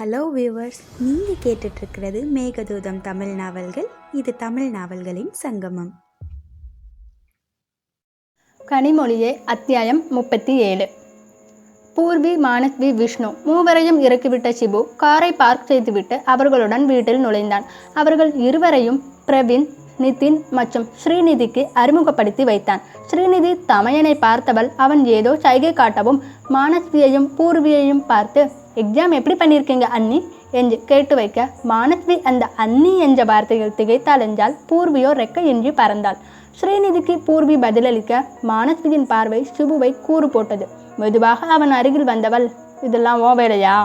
Hello viewers நீங்கள் கேட்டுட்ருக்கிறது மேகதூதம் தமிழ் நாவல்கள். இது தமிழ் நாவல்களின் சங்கமம். கனிமொழியே அத்தியாயம் முப்பத்தி ஏழு. பூர்வி மானக்வி விஷ்ணு மூவரையும் இறக்கிவிட்ட சிபு காரை பார்க் செய்துவிட்டு அவர்களுடன் வீட்டில் நுழைந்தான். அவர்கள் இருவரையும் பிரவீன் நிதின் மற்றும் ஸ்ரீநிதிக்கு அறிமுகப்படுத்தி வைத்தான். ஸ்ரீநிதி தமையனை பார்த்தவள் அவன் ஏதோ சைகை காட்டவும் மானஸ்வியையும் பூர்வியையும் பார்த்து எக்ஸாம் எப்படி பண்ணியிருக்கீங்க அண்ணி? என்று கேட்டு வைக்க மானஸ்வி அந்த அண்ணி என்ற வார்த்தையில் திகைத்தாள் என்றால் பூர்வியோ ரெக்கையின்றி பறந்தாள். ஸ்ரீநிதிக்கு பூர்வி பதிலளிக்க மானஸ்வியின் பார்வை சுபுவை கூறு போட்டது. மெதுவாக அவன் அருகில் வந்தவள் இதெல்லாம் ஓ வேலையா?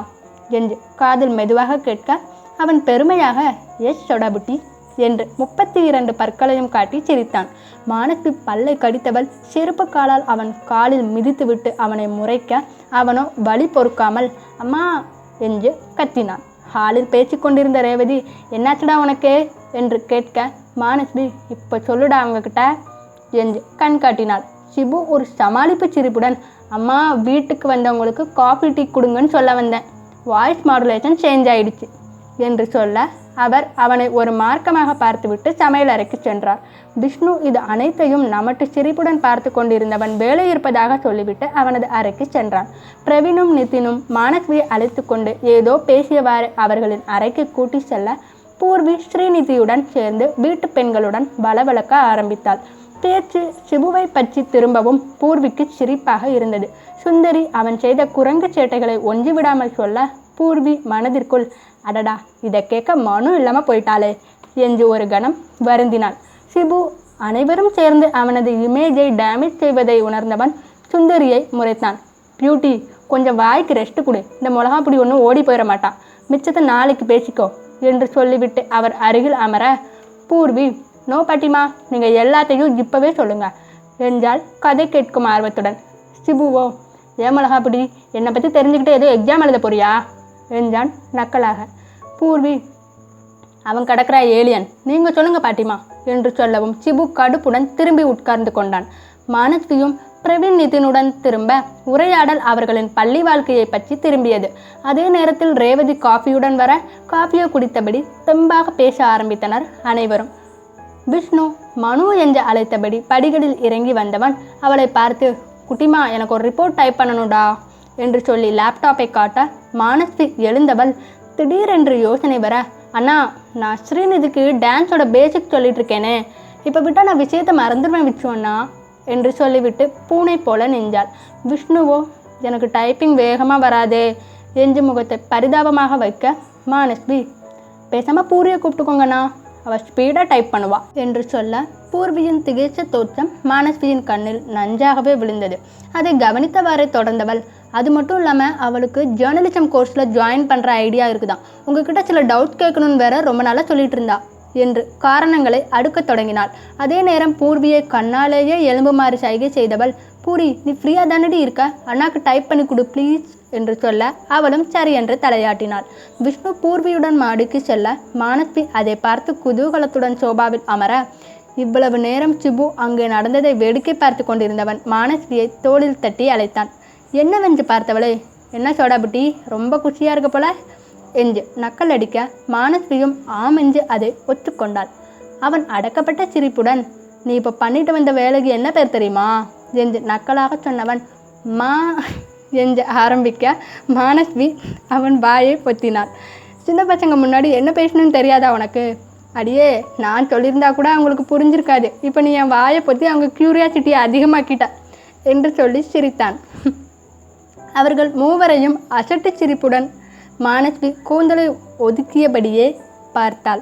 என்று காதில் மெதுவாக கேட்க அவன் பெருமையாக எஸ் சொடபுட்டி என்று முப்பத்தி இரண்டு பற்களையும் காட்டி சிரித்தான். மானஸ்வி பல்லை கடித்தவள் செருப்பு காலால் அவன் காலில் மிதித்துவிட்டு அவனை முறைக்க அவனோ வழி பொறுக்காமல் அம்மா என்று கத்தினான். ஹாலில் பேச்சு கொண்டிருந்த ரேவதி என்னாச்சுடா உனக்கு? என்று கேட்க மானஸ்வி இப்போ சொல்லுடா அவங்கக்கிட்ட என்று கண் காட்டினாள். சிபு ஒரு சமாளிப்பு சிரிப்புடன் அம்மா வீட்டுக்கு வந்தவங்களுக்கு காஃபி டீ கொடுங்கன்னு சொல்ல வந்தேன். வாய்ஸ் மாடுலேஷன் சேஞ்ச் ஆயிடுச்சு. என்று சொல்ல அவர் அவனை ஒரு மார்க்கமாக பார்த்துவிட்டு சமையல் அறைக்கு சென்றார். விஷ்ணு இது அனைத்தையும் நமட்டு சிரிப்புடன் பார்த்து கொண்டிருந்தவன் வேலை இருப்பதாக சொல்லிவிட்டு அவனது அறைக்கு சென்றான். பிரவீனும் நிதினும் மானஸ்வியை அழைத்து கொண்டு ஏதோ பேசியவாறு அவர்களின் அறைக்கு கூட்டி செல்ல பூர்வி ஸ்ரீநிதியுடன் சேர்ந்து வீட்டு பெண்களுடன் வளவளக்க ஆரம்பித்தாள். பேச்சு சிபுவை பற்றி திரும்பவும் பூர்விக்கு சிரிப்பாக இருந்தது. சுந்தரி அவன் செய்த குரங்கு சேட்டைகளை ஒன்றி விடாமல் சொல்ல பூர்வி மனதிற்குள் அடடா இதை கேட்க மனம் இல்லாமல் போயிட்டாளே என்று ஒரு கணம் வருந்தினாள். சிபு அனைவரும் சேர்ந்து அவனது இமேஜை டேமேஜ் செய்வதை உணர்ந்தவன் சுந்தரியை முறைத்தான் பியூட்டி கொஞ்சம் வாய்க்கு ரெஸ்ட் கொடு. இந்த மிளகா பொடி ஒன்றும் ஓடி போயிட மாட்டான் மிச்சத்தை நாளைக்கு பேசிக்கோ என்று சொல்லிவிட்டு அவர் அருகில் அமர பூர்வி நோ பாட்டிமா நீங்கள் எல்லாத்தையும் இப்போவே சொல்லுங்க என்றால் கதை கேட்கும் ஆர்வத்துடன். சிபுவோ ஏன் மிளகா என்னை பற்றி தெரிஞ்சுக்கிட்டு ஏதோ எக்ஸாம் எழுத போறியா? என்றான் நக்கலாக. பூர்வி அவன் கடற்கரா ஏலியன். நீங்க சொல்லுங்க பாட்டிமா என்று சொல்லவும் சிபு கடுப்புடன் திரும்பி உட்கார்ந்து கொண்டான். மானஸ்வியும் பிரவீன் நிதினுடன் திரும்ப உரையாடல் அவர்களின் பள்ளி வாழ்க்கையை பற்றி திரும்பியது. அதே நேரத்தில் ரேவதி காஃபியுடன் வர காஃபியோ குடித்தபடி தெம்பாக பேச ஆரம்பித்தனர் அனைவரும். விஷ்ணு மனு என்று அழைத்தபடி படிகளில் இறங்கி வந்தவன் அவளை பார்த்து குட்டிமா எனக்கு ஒரு ரிப்போர்ட் டைப் பண்ணணும்டா என்று சொல்லி லேப்டாப்பை காட்ட மானசி எழுந்தவள் திடீரென்று யோசனை வர அண்ணா நான் ஸ்ரீநிதிக்கு டான்ஸோட பேசிக் சொல்லிட்டு இருக்கேனே. இப்போ விட்டால் நான் விஷயத்தை மறந்துடுவேன் விச்சுவண்ணா என்று சொல்லிவிட்டு பூனை போல நெஞ்சாள் விஷ்ணுவோ எனக்கு டைப்பிங் வேகமாக வராதே என்று முகத்தை பரிதாபமாக வைக்க மானஸ்வி பேசாமல் பூரியை கூப்பிட்டுக்கோங்கண்ணா அவள் ஸ்பீடாக டைப் பண்ணுவா என்று சொல்ல பூர்வியின் திகைச்ச தோற்றம் மானஸ்வியின் கண்ணில் நஞ்சாகவே விழுந்தது. அதை கவனித்தவாறே தொடர்ந்தவள் அது மட்டும் இல்லாமல் அவளுக்கு ஜேர்னலிசம் கோர்ஸில் ஜாயின் பண்ணுற ஐடியா இருக்குதான். உங்ககிட்ட சில டவுட் கேட்கணும்னு வேற ரொம்ப நாளாக சொல்லிட்டு இருந்தா என்று காரணங்களை அடுக்கத் தொடங்கினாள். அதே நேரம் பூர்வியை கண்ணாலேயே எலும்புமாறு சைகை செய்தவள் பூரி நீ ஃப்ரீயாக தானடி இருக்க? அண்ணாக்கு டைப் பண்ணி கொடு ப்ளீஸ் என்று சொல்ல அவளும் சரி என்று தலையாட்டினாள். விஷ்ணு பூர்வியுடன் மாடிக்கு செல்ல மானஸ்வி அதை பார்த்து குதூகலத்துடன் சோபாவில் அமர. இவ்வளவு நேரம் சிபு அங்கே நடந்ததை வேடிக்கை பார்த்து கொண்டிருந்தவன் மானஸ்வியை தோளில் தட்டி அழைத்தான். என்னவென்று பார்த்தவளே? என்ன சோடாபுட்டி ரொம்ப குஷியாக இருக்க போல? என்று நக்கல் அடிக்க மானஸ்வியும் ஆம் என்று அதை ஒத்துக்கொண்டாள். அவன் அடக்கப்பட்ட சிரிப்புடன் நீ இப்போ பண்ணிட்டு வந்த வேலைக்கு என்ன பேர் தெரியுமா? என்று நக்கலாக சொன்னவன் மா என்று ஆரம்பிக்க மானஸ்வி அவன் வாயை பொத்தினாள். சின்ன பசங்க முன்னாடி என்ன பேசணும்னு தெரியாதா உனக்கு? அடியே நான் சொல்லியிருந்தா கூட அவங்களுக்கு புரிஞ்சிருக்காது. இப்போ நீ என் வாயை பொத்தி அவங்க க்யூரியாசிட்டியை அதிகமாக்கிட்ட என்று சொல்லி சிரித்தான். அவர்கள் மூவரையும் அசட்டு சிரிப்புடன் மானஸ்வி கூந்தலை ஒதுக்கியபடியே பார்த்தாள்.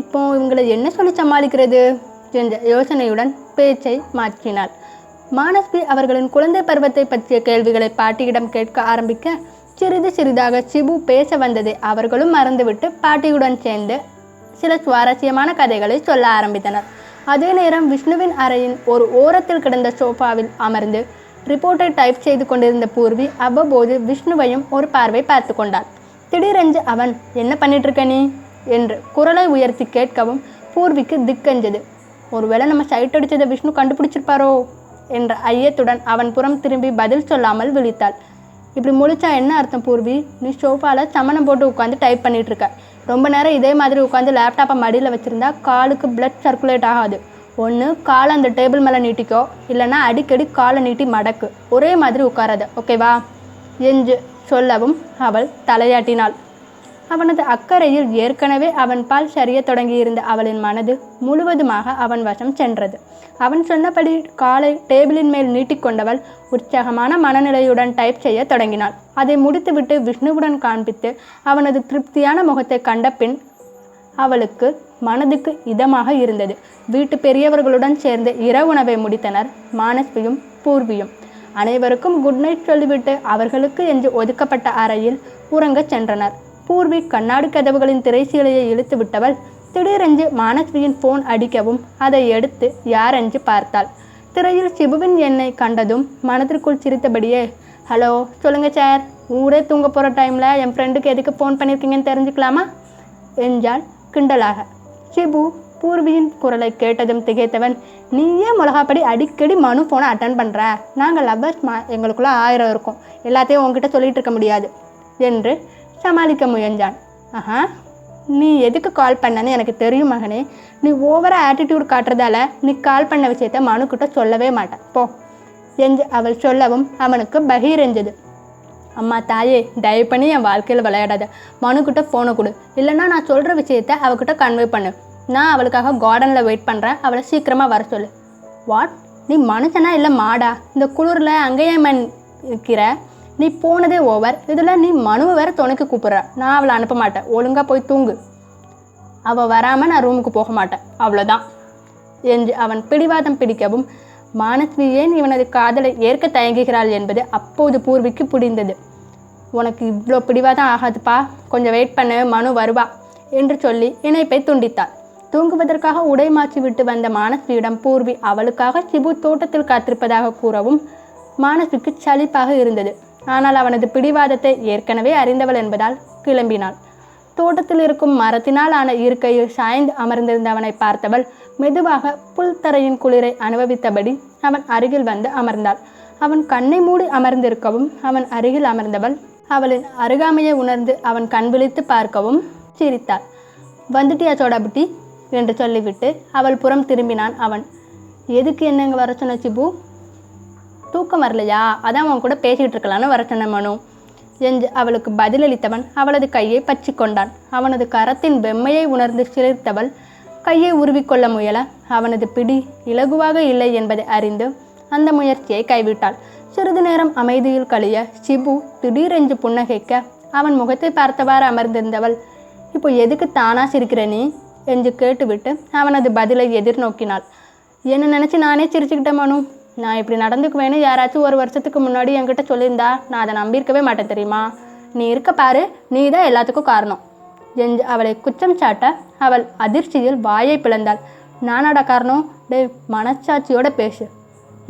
இப்போ இவங்களை என்ன சொல்லி சமாளிக்கிறது? என்ற யோசனையுடன் பேச்சை மாற்றினாள். மானஸ்வி அவர்களின் குழந்தை பருவத்தை பற்றிய கேள்விகளை பாட்டியிடம் கேட்க ஆரம்பிக்க சிறிது சிறிதாக சிபு பேச வந்ததை அவர்களும் மறந்துவிட்டு பாட்டியுடன் சேர்ந்து சில சுவாரஸ்யமான கதைகளை சொல்ல ஆரம்பித்தனர். அதே நேரம் விஷ்ணுவின் அறையின் ஒரு ஓரத்தில் கிடந்த சோஃபாவில் அமர்ந்து ரிப்போர்ட்டை டைப் செய்து கொண்டிருந்த பூர்வி அவ்வப்போது விஷ்ணுவையும் ஒரு பார்வை பார்த்து கொண்டாள் திடீரென்று அவன் என்ன பண்ணிட்டு இருக்க நீ என்று குரலை உயர்த்தி கேட்கவும் பூர்விக்கு திக்கஞ்சது ஒருவேளை நம்ம சைட் அடித்ததை விஷ்ணு கண்டுபிடிச்சிருப்பாரோ என்ற ஐயத்துடன் அவன் புறம் திரும்பி பதில் சொல்லாமல் விழித்தாள் இப்படி முழிச்சா என்ன அர்த்தம் பூர்வி நீ சோஃபாவில் சமணம் போட்டு உட்காந்து டைப் பண்ணிகிட்ருக்க இருக்க ரொம்ப நேரம் இதே மாதிரி உட்காந்து லேப்டாப்பை மடியில் வச்சுருந்தா காலுக்கு பிளட் சர்க்குலேட் ஆகாது ஒன்று காலை அந்த டேபிள் மேலே நீட்டிக்கோ. இல்லைன்னா அடிக்கடி காலை நீட்டி மடக்கு. ஒரே மாதிரி உட்காராத. ஓகேவா என்று சொல்லவும் அவள் தலையாட்டினாள். அவனது அக்கறையில் ஏற்கனவே அவன் பால் சரிய தொடங்கியிருந்த அவளின் மனது முழுவதுமாக அவன் வசம் சென்றது. அவன் சொன்னபடி காலை டேபிளின் மேல் நீட்டிக்கொண்டவள் உற்சாகமான மனநிலையுடன் டைப் செய்ய தொடங்கினாள். அதை முடித்துவிட்டு விஷ்ணுவுடன் காண்பித்து அவனது திருப்தியான முகத்தை கண்ட பின் அவளுக்கு மனதுக்கு இதமாக இருந்தது. வீட்டு பெரியவர்களுடன் சேர்ந்து இரவுணவை முடித்தனர். மானஸ்வியும் பூர்வியும். அனைவருக்கும் குட் நைட் சொல்லிவிட்டு அவர்களுக்கு என்று ஒதுக்கப்பட்ட அறையில் உறங்கச் சென்றனர். பூர்வி கண்ணாடி கதவுகளின் திரைச்சீலையை இழுத்து விட்டவள் திடீரென்று மானஸ்வியின் போன் அடிக்கவும் அதை எடுத்து யாரென்று பார்த்தாள். திரையில் சிபுவின் எண்ணை கண்டதும் மனதிற்குள் சிரித்தபடியே ஹலோ சொல்லுங்க சார் ஊரே தூங்க போகிற டைமில் என் ஃப்ரெண்டுக்கு எதுக்கு ஃபோன் பண்ணியிருக்கீங்கன்னு தெரிஞ்சுக்கலாமா? என்றாள் கிண்டலாக. சிபு பூர்வியின் குரலை கேட்டதும் திகைத்தவன் நீயே மிளகாப்படி அடிக்கடி மனு ஃபோனை அட்டன் பண்ணுற நாங்கள் லவ்வர்ஸ் மா எங்களுக்குள்ள ஆயிரம் இருக்கும். எல்லாத்தையும் உங்ககிட்ட சொல்லிட்டு இருக்க முடியாது என்று சமாளிக்க முயன்றான். ஆஹா நீ எதுக்கு கால் பண்ணன்னு எனக்கு தெரியும் மகனே. நீ ஓவராக ஆட்டிடியூட் காட்டுறதால நீ கால் பண்ண விஷயத்த மனுக்கிட்ட சொல்லவே மாட்டேன் போ என்று அவள் சொல்லவும் அவனுக்கு பகீரெஞ்சது. அம்மா தாயே தயவு பண்ணி என் வாழ்க்கையில் விளையாடாத. மனுக்கிட்ட ஃபோனை கொடு. இல்லைன்னா நான் சொல்கிற விஷயத்த அவகிட்ட கன்வே பண்ணு. நான் அவளுக்காக கார்டனில் வெயிட் பண்ணுறேன் அவளை சீக்கிரமாக வர சொல்லு. வாட் நீ மனுஷனா இல்லை மாடா? இந்த குளிரில் அங்கேயே இருக்கிற நீ போனதே ஓவர் இதில் நீ மனுவை வேற துணைக்கு கூப்பிட்ற. நான் அவளை அனுப்ப மாட்டேன். ஒழுங்காக போய் தூங்கு. அவள் வராமல் நான் ரூமுக்கு போக மாட்டேன். அவ்வளோதான் என்று அவன் பிடிவாதம் பிடிக்கவும் மானஸ்வி ஏன் இவனது காதலை ஏற்க தயங்குகிறாள் என்பது அப்போது பூர்விக்கு புரிந்தது. உனக்கு இவ்வளோ பிடிவாதம் ஆகாதுப்பா. கொஞ்சம் வெயிட் பண்ண. மனு வருவா. என்று சொல்லி இணைப்பை துண்டித்தாள். தூங்குவதற்காக உடை மாற்றி விட்டு வந்த மானஸ்வியிடம் பூர்வி அவளுக்காக சிபு தோட்டத்தில் காத்திருப்பதாக கூறவும் மானஸ்விக்கு சலிப்பாக இருந்தது. ஆனால் அவனது பிடிவாதத்தை ஏற்கனவே அறிந்தவள் என்பதால் கிளம்பினாள். தோட்டத்தில் இருக்கும் மரத்தினால் ஆன இருக்கையில் சாய்ந்து அமர்ந்திருந்தவனை பார்த்தவள் மெதுவாக புல்தரையின் குளிரை அனுபவித்தபடி அவன் அருகில் வந்து அமர்ந்தாள். அவன் கண்ணை மூடி அமர்ந்திருக்கவும் அவன் அருகில் அமர்ந்தவள் அவளின் அருகாமையை உணர்ந்து அவன் கண் விழித்து பார்க்கவும் சிரித்தாள். வந்துட்டியா சோடாபுட்டி? என்று சொல்லிவிட்டு அவள் புறம் திரும்பினான் அவன். எதுக்கு என்னங்க வர சொன்ன சிபு? தூக்கம் வரலையா? அதான் அவன் கூட பேசிகிட்டு இருக்கலான்னு வர சொன்ன மனு. என்று அவளுக்கு பதிலளித்தவன் அவளது கையை பற்றி கொண்டான். அவனது கரத்தின் வெம்மையை உணர்ந்து சிலிர்த்தவள் கையை உருவிக்கொள்ள முயல. அவனது பிடி இலகுவாக இல்லை என்பதை அறிந்து அந்த முயற்சியை கைவிட்டாள். சிறிது நேரம் அமைதியில் கழிய சிபு திடீரென்று புன்னகைக்க அவன் முகத்தை பார்த்தவாறு அமர்ந்திருந்தவள் இப்போ எதுக்கு தானா சிரிக்கிற நீ? என்று கேட்டுவிட்டு அவனது பதிலை எதிர்நோக்கினாள். என்ன நினச்சி நானே சிரிச்சுக்கிட்டேன் மனு. நான் இப்படி நடந்துக்குவேன்னு யாராச்சும் ஒரு வருஷத்துக்கு முன்னாடி என்கிட்ட சொல்லியிருந்தா நான் அதை நம்பியிருக்கவே மாட்டேன் தெரியுமா? நீ இருக்க பாரு. நீ தான் எல்லாத்துக்கும் காரணம். என்று அவளை குற்றம் சாட்ட அவள் அதிர்ச்சியில் வாயை பிளந்தாள். நானாடா காரணம்? டேய் மனச்சாட்சியோட பேசு.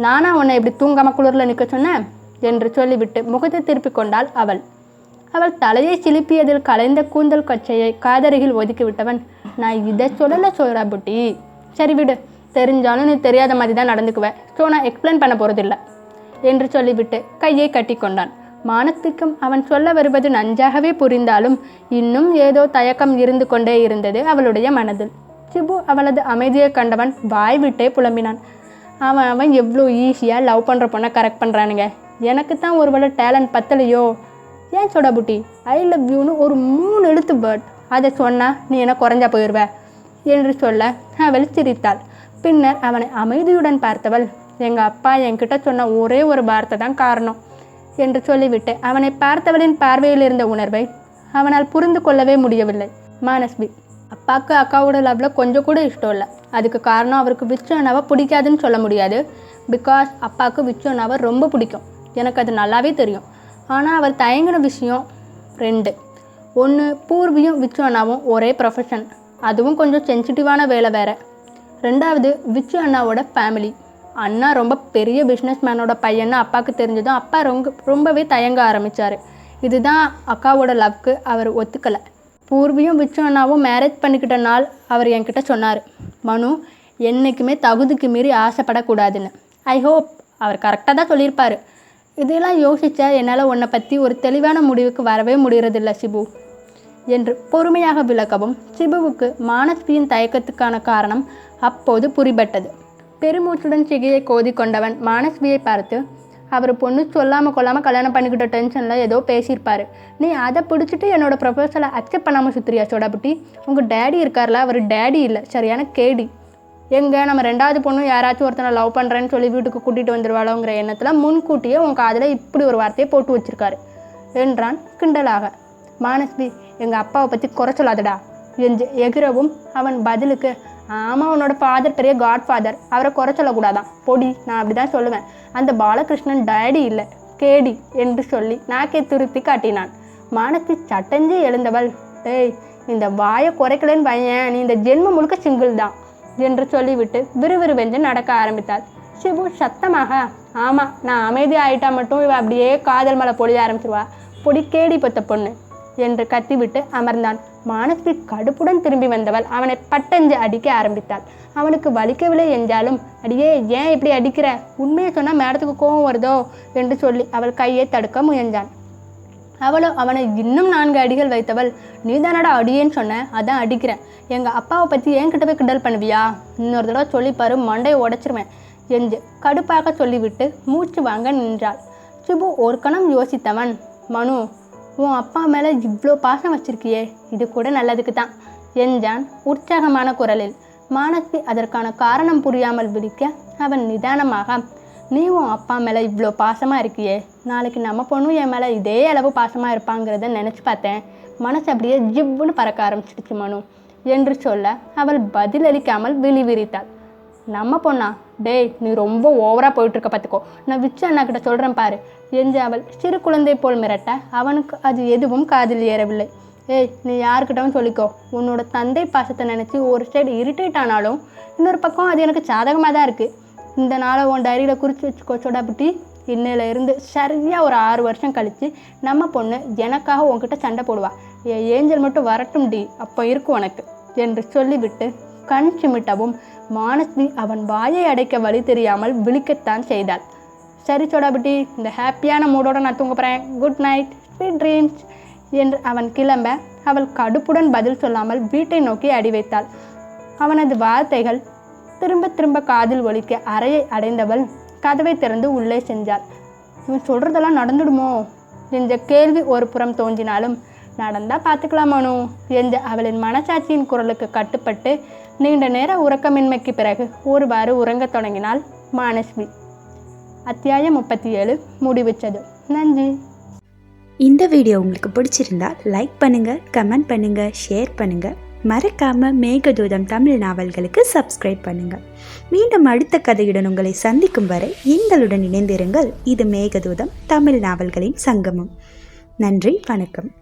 நானா உன்னை இப்படி தூங்காம குளிரில் நிற்க சொன்னேன்? என்று சொல்லிவிட்டு முகத்தை திருப்பிக் கொண்டாள் அவள். அவள் தலையை சிலுப்பியதில் கலைந்த கூந்தல் கொச்சையை காதருகில் ஒதுக்கிவிட்டவன் நான் இதை சொல்லலை சோரா புட்டி. சரி விடு தெரிஞ்சாலும் நீ தெரியாத மாதிரி தான் நடந்துக்குவேன் ஸோ நான் எக்ஸ்பிளைன் பண்ண போகிறதில்ல என்று சொல்லிவிட்டு கையை கட்டிக்கொண்டான் மானத்துக்கும் அவன் சொல்ல வருவது நன்றாகவே புரிந்தாலும் இன்னும் ஏதோ தயக்கம் இருந்து கொண்டே இருந்தது அவளுடைய மனதில். சிபு அவளது அமைதியை கண்டவன் வாய் விட்டே புலம்பினான். அவன் அவன் எவ்வளோ ஈஸியாக லவ் பண்ணுற பொண்ணை கரெக்ட் பண்ணுறானுங்க எனக்கு தான் ஒருவேளை டேலண்ட் பத்தலையோ? ஏன் சொடா புட்டி? ஐ லவ் யூன்னு ஒரு மூணு எழுத்து பேர்ட் அதை சொன்னால் நீ என்ன குறைஞ்சா போயிடுவ என்று சொல்ல அவள் சிரித்தாள். பின்னர் அவனை அமைதியுடன் பார்த்தவள் எங்கள் அப்பா என்கிட்ட சொன்ன ஒரே ஒரு வார்த்தை தான் காரணம். என்று சொல்லிவிட்டு அவனை பார்த்தவளின் பார்வையில் இருந்த உணர்வை அவனால் புரிந்து கொள்ளவே முடியவில்லை. மானஸ்வி அப்பாவுக்கு அக்காவோட லவ்ல கொஞ்சம் கூட இஷ்டம் இல்லை. அதுக்கு காரணம் அவருக்கு விச்சு அண்ணாவை பிடிக்காதுன்னு சொல்ல முடியாது. பிகாஸ் அப்பாவுக்கு விச்சு அண்ணாவை ரொம்ப பிடிக்கும். எனக்கு அது நல்லாவே தெரியும். ஆனால் அவர் தயங்கின விஷயம் ரெண்டு. ஒன்று பூர்வியும் விச்சு அண்ணாவும் ஒரே ப்ரொஃபஷன் அதுவும் கொஞ்சம் சென்சிட்டிவான வேலை வேறு. ரெண்டாவது விச்சு அண்ணாவோட ஃபேமிலி அண்ணா ரொம்ப பெரிய பிஸ்னஸ் மேனோட பையன்னு அப்பாவுக்கு தெரிஞ்சதும் அப்பா ரொம்ப ரொம்பவே தயங்க ஆரம்பித்தார் இதுதான் அக்காவோட லவ்க்கு அவர் ஒத்துக்கலை. பூர்வியும் விச்சு அண்ணாவும் மேரேஜ் பண்ணிக்கிட்ட நாள் அவர் என்கிட்ட சொன்னார் மனு என்றைக்குமே தகுதிக்கு மீறி ஆசைப்படக்கூடாதுன்னு. ஐ ஹோப் அவர் கரெக்டாக தான் சொல்லியிருப்பார். இதெல்லாம் யோசித்தா என்னால் உன்னை பற்றி ஒரு தெளிவான முடிவுக்கு வரவே முடிகிறதில்ல சிபு என்று பொறுமையாக விளக்கவும் சிபுவுக்கு மானஸ்வியின் தயக்கத்துக்கான காரணம் அப்போது புரிபட்டது. பெருமூச்சுடன் சிகையை கோதி கொண்டவன் மானஸ்வியை பார்த்து அவர் பொண்ணு சொல்லாமல் கொள்ளாமல் கல்யாணம் பண்ணிக்கிட்ட டென்ஷனில் ஏதோ பேசியிருப்பாரு. நீ அதை பிடிச்சிட்டு என்னோடய ப்ரொபோசலை அக்செப்ட் பண்ணாமல் சுத்துறியா சோடாபுட்டி? உங்கள் டேடி இருக்கார்ல அவர் டேடி இல்லை. சரியான கேடி. எங்கே நம்ம ரெண்டாவது பொண்ணு யாராச்சும் ஒருத்தனை லவ் பண்ணுறேன்னு சொல்லி வீட்டுக்கு கூட்டிகிட்டு வந்துடுவாளோங்கிற எண்ணத்தில் முன்கூட்டியே உன் காதில் இப்படி ஒரு வார்த்தையை போட்டு வச்சுருக்காரு என்றான் கிண்டலாக. மானஸ்வி எங்கள் அப்பாவை பற்றி குறை சொல்லாதடா. என்று எகிரவும் அவன் பதிலுக்கு ஆமாம் உன்னோட ஃபாதர் பெரிய காட் ஃபாதர் அவரை குறை சொல்லக்கூடாதான். பொடி நான் அப்படி தான் சொல்லுவேன். அந்த பாலகிருஷ்ணன் டேடி இல்லை கேடி என்று சொல்லி நாக்கை துருத்தி காட்டினான். மானஸ்வி சட்டஞ்சு எழுந்தவள் டேய் இந்த வாயை குறைக்கலன்னு பையன் நீ இந்த ஜென்மம் முழுக்க சிங்கிள் தான் என்று சொல்லிவிட்டு விறுவிறுவென்று நடக்க ஆரம்பித்தாள். சிவு சத்தமாக ஆமாம் நான் அமைதி ஆயிட்டா மட்டும் இவ அப்படியே காதல் மலை பொழிய ஆரம்பிச்சிருவா. பொடி கேடி பத்த பொண்ணு என்று கத்திவிட்டு அமர்ந்தான். மானஸ்வி கடுப்புடன் திரும்பி வந்தவள் அவனை பட்டஞ்சு அடிக்க ஆரம்பித்தாள். அவனுக்கு வலிக்கவில்லை என்றாலும் அடியே ஏன் இப்படி அடிக்கிற? உண்மையை சொன்னால் மேடத்துக்கு கோபம் வருதோ? என்று சொல்லி அவள் கையை தடுக்க முயன்றான். அவளோ அவனை இன்னும் நான்கு அடிகள் வைத்தவள் நீதானடா அடியேன்னு சொன்ன? அதான் அடிக்கிறேன். எங்கள் அப்பாவை பற்றி என்கிட்ட போய் கிண்டல் பண்ணுவியா? இன்னொரு தடவை சொல்லிப்பாரு மண்டையை உடைச்சிருவேன் என்று கடுப்பாக சொல்லிவிட்டு மூச்சு வாங்க நின்றாள். சிபு ஒரு கணம் யோசித்தவன் மனு உன் அப்பா மேலே இவ்வளோ பாசம் வச்சிருக்கியே இது கூட நல்லதுக்கு தான். என்றான் உற்சாகமான குரலில். மானசி அதற்கான காரணம் புரியாமல் விழிக்க அவன் நிதானமாக நீ உன் அப்பா மேலே இவ்வளோ பாசமாக இருக்கியே நாளைக்கு நம்ம பொண்ணும் என் மேலே இதே அளவு பாசமாக இருப்பாங்கிறத நினச்சி பார்த்தேன். மனசு அப்படியே ஜிவ்வுன்னு பறக்க ஆரம்பிச்சிடுச்சு மனு என்று சொல்ல அவள் பதிலளிக்காமல் விழி விரித்தாள் நம்ம பொண்ணா? டேய் நீ ரொம்ப ஓவராக போயிட்டுருக்க பார்த்துக்கோ நான் விச்சு அண்ணா கிட்ட சொல்கிறேன் பாரு. என்று அவள் சிறு குழந்தை போல் மிரட்ட அவனுக்கு அது எதுவும் காதில் ஏறவில்லை. ஏய் நீ யாருக்கிட்டவும் சொல்லிக்கோ. உன்னோட தந்தை பாசத்தை நினச்சி ஒரு சைடு இரிட்டேட் ஆனாலும் இன்னொரு பக்கம் அது எனக்கு சாதகமாக தான் இருக்குது இந்த நாளை உன் டைரியில் குறித்து வச்சுக்கோ சொடாபுட்டி இன்னையில இருந்து சரியாக ஒரு ஆறு வருஷம் கழித்து நம்ம பொண்ணு எனக்காக உன்கிட்ட சண்டை போடுவா. என் ஏஞ்சல் மட்டும் வரட்டும் டி அப்போ இருக்கும் உனக்கு என்று சொல்லிவிட்டு கண் சிமிட்டவும் மானஸ்வி அவன் வாயை அடைக்க வழி தெரியாமல் விழிக்கத்தான் செய்தாள். சரி சோடாபிட்டி இந்த ஹாப்பியான மூடோட நான் தூங்க போகிறேன் குட் நைட் ஸ்வீட் ட்ரீம்ஸ் என்று அவன் கிளம்ப அவள் கடுப்புடன் பதில் சொல்லாமல் வீட்டை நோக்கி அடி வைத்தாள். அவனது வார்த்தைகள் திரும்ப திரும்ப காதில் ஒலிக்க அறையை அடைந்தவள் கதவை திறந்து உள்ளே சென்றாள். இவன் சொல்கிறதெல்லாம் நடந்துடுமோ? என்ற கேள்வி ஒரு புறம் தோன்றினாலும் நடந்தால் பார்த்துக்கலாமானோ என்று என்ற அவளின் மனசாட்சியின் குரலுக்கு கட்டுப்பட்டு நீண்ட நேர உறக்கமின்மைக்கு பிறகு ஒருவாறு உறங்கத் தொடங்கினாள் மானஸ்வி. அத்தியாயம் முப்பத்தி ஏழு முடிவுச்சது நன்றி. இந்த வீடியோ உங்களுக்கு பிடிச்சிருந்தா லைக் பண்ணுங்க கமெண்ட் பண்ணுங்க ஷேர் பண்ணுங்க. மறக்காம மேகதூதம் தமிழ் நாவல்களுக்கு சப்ஸ்கிரைப் பண்ணுங்க. மீண்டும் அடுத்த கதையுடன் உங்களை சந்திக்கும் வரை எங்களுடன் இணைந்திருங்கள். இது மேகதூதம் தமிழ் நாவல்களின் சங்கமம். நன்றி வணக்கம்.